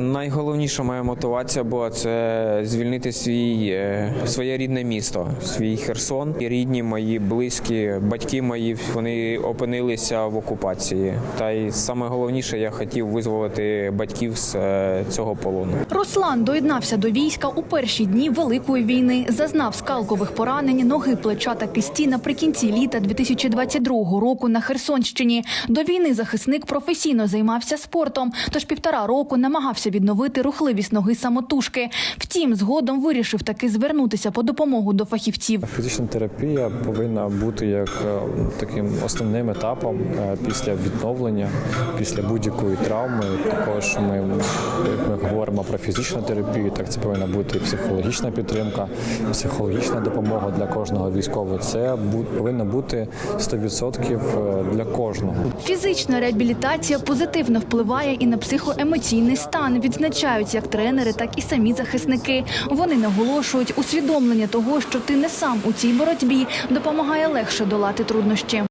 Найголовніша моя мотивація була це звільнити свій е, своє рідне місто, свій Херсон. І рідні мої близькі, батьки мої вони опинилися в окупації. Та й саме головніше, я хотів визволити батьків з е, цього полону. Руслан доєднався до війська у перші дні Великої війни, зазнав скалкових поранень, ноги, плеча та кисті наприкінці літа 2022 року на Херсонщині. До війни захисник професійно займався спортом, тож півтора року намагався відновити рухливість ноги самотужки. Втім, згодом вирішив таки звернутися по допомогу до фахівців. Фізична терапія повинна бути як е, таким основним етапом е, після відновлення, після будь-якої травми. Також ми, як ми говоримо про фізичну терапію, так це повинна бути психологічна підтримка, психологічна допомога для кожного військового. Це повинно бути 100% для кожного. Фізична реабілітація позитивно впливає і на психоемоційний стан. Відзначають як тренери, так і самі захисники. Вони наголошують, усвідомлення того, що ти не сам у цій боротьбі, допомагає легше долати труднощі.